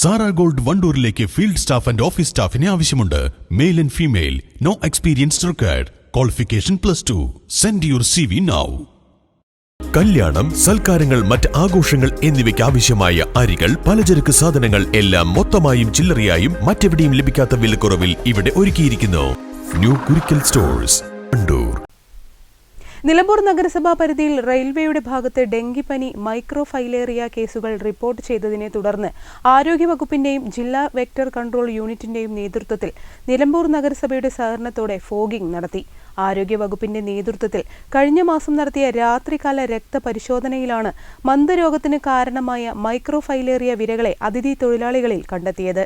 Sara gold വണ്ടൂരിലേക്ക് field staff and office സ്റ്റാഫിനെ ആവശ്യമുണ്ട്. Male and female. No experience required. Qualification plus two. Send your C V now കല്യാണം സൽക്കാരങ്ങൾ മറ്റ് ആഘോഷങ്ങൾ എന്നിവയ്ക്ക് ആവശ്യമായ അരികൾ പലചരക്ക് സാധനങ്ങൾ എല്ലാം മൊത്തമായും ചില്ലറയായും മറ്റെവിടെയും ലഭിക്കാത്ത വിലക്കുറവിൽ ഇവിടെ ഒരുക്കിയിരിക്കുന്നു. ന്യൂ കുരിക്കൽ സ്റ്റോഴ്സ് കണ്ടൂർ നിലമ്പൂർ നഗരസഭാ പരിധിയിൽ റെയിൽവേയുടെ ഭാഗത്ത് ഡെങ്കിപ്പനി മൈക്രോ ഫൈലേറിയ കേസുകൾ റിപ്പോർട്ട് ചെയ്തതിനെ തുടർന്ന് ആരോഗ്യവകുപ്പിന്റെയും ജില്ലാ വെക്ടർ കൺട്രോൾ യൂണിറ്റിന്റെയും നേതൃത്വത്തിൽ നിലമ്പൂർ നഗരസഭയുടെ സഹകരണത്തോടെ ഫോഗിംഗ് നടത്തി. ആരോഗ്യവകുപ്പിന്റെ നേതൃത്വത്തിൽ കഴിഞ്ഞ മാസം നടത്തിയ രാത്രികാല രക്തപരിശോധനയിലാണ് മന്ദരോഗത്തിന് കാരണമായ മൈക്രോ ഫൈലേറിയ വിരകളെ അതിഥി തൊഴിലാളികളിൽ കണ്ടെത്തിയത്.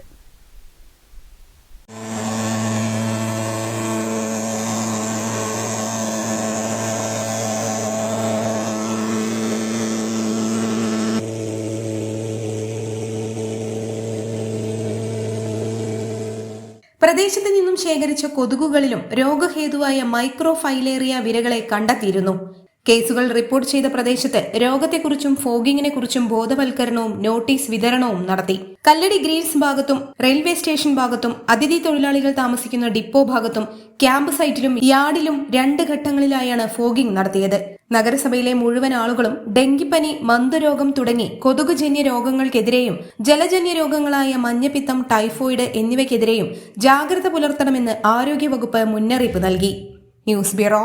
പ്രദേശത്ത് നിന്നും ശേഖരിച്ച കൊതുകുകളിലും രോഗഹേതുവായ മൈക്രോ ഫൈലേറിയ വിരകളെ കണ്ടെത്തിയിരുന്നു. കേസുകൾ റിപ്പോർട്ട് ചെയ്ത പ്രദേശത്ത് രോഗത്തെക്കുറിച്ചും ഫോഗിങ്ങിനെക്കുറിച്ചും ബോധവൽക്കരണവും നോട്ടീസ് വിതരണവും നടത്തി. കല്ലടി ഗ്രീൻസ് ഭാഗത്തും റെയിൽവേ സ്റ്റേഷൻ ഭാഗത്തും അതിഥി തൊഴിലാളികൾ താമസിക്കുന്ന ഡിപ്പോ ഭാഗത്തും ക്യാമ്പ് സൈറ്റിലും യാർഡിലും രണ്ട് ഘട്ടങ്ങളിലായാണ് ഫോഗിംഗ് നടത്തിയത്. നഗരസഭയിലെ മുഴുവൻ ആളുകളും ഡെങ്കിപ്പനി മന്ദരോഗം തുടങ്ങി കൊതുകുജന്യ രോഗങ്ങൾക്കെതിരെയും ജലജന്യ രോഗങ്ങളായ മഞ്ഞപ്പിത്തം ടൈഫോയിഡ് എന്നിവയ്ക്കെതിരെയും ജാഗ്രത പുലർത്തണമെന്ന് ആരോഗ്യവകുപ്പ് മുന്നറിയിപ്പ് നൽകി. News bureau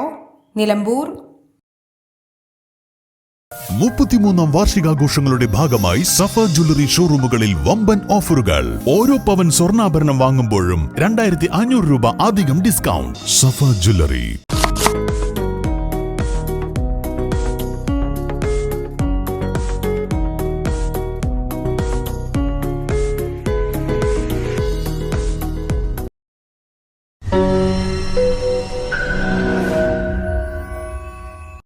Nilambur. മുപ്പത്തിമൂന്നാം വാർഷികാഘോഷങ്ങളുടെ ഭാഗമായി സഫ ജ്വല്ലറി ഷോറൂമുകളിൽ വമ്പൻ ഓഫറുകൾ. ഓരോ പവൻ സ്വർണാഭരണം വാങ്ങുമ്പോഴും രണ്ടായിരത്തി അഞ്ഞൂറ് രൂപ അധികം ഡിസ്കൗണ്ട്. സഫ ജ്വല്ലറി.